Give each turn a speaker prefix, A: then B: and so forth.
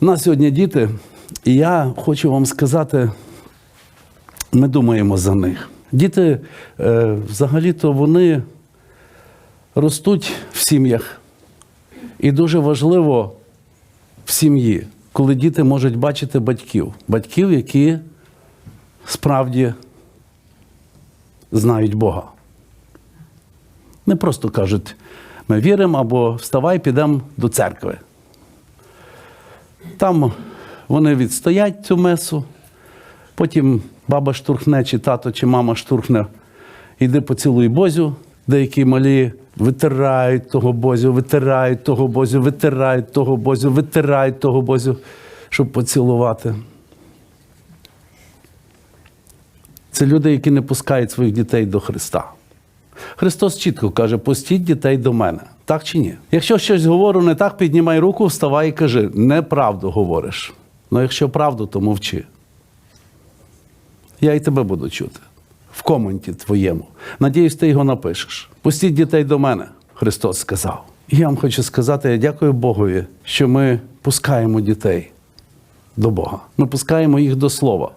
A: У нас сьогодні діти, і я хочу вам сказати, ми думаємо за них. Діти, е, взагалі-то вони ростуть в сім'ях. І дуже важливо в сім'ї, коли діти можуть бачити батьків, батьків, які справді знають Бога. Не просто кажуть, ми віримо або вставай, підемо до церкви. Там вони відстоять цю месу, потім баба штурхне, чи тато, чи мама штурхне, іди поцілуй Бозю. Деякі малі витирають того Бозю, витирають того Бозю, витирають того Бозю, витирають того Бозю, щоб поцілувати. Це люди, які не пускають своїх дітей до Христа. Христос чітко каже: пустіть дітей до мене. Так чи ні? Якщо щось говорю не так, піднімай руку, вставай і кажи, неправду говориш. Ну якщо правду, то мовчи. Я і тебе буду чути. В коменті твоєму. Надіюсь, ти його напишеш. Пустіть дітей до мене, Христос сказав. І я вам хочу сказати, я дякую Богові, що ми пускаємо дітей до Бога. Ми пускаємо їх до Слова.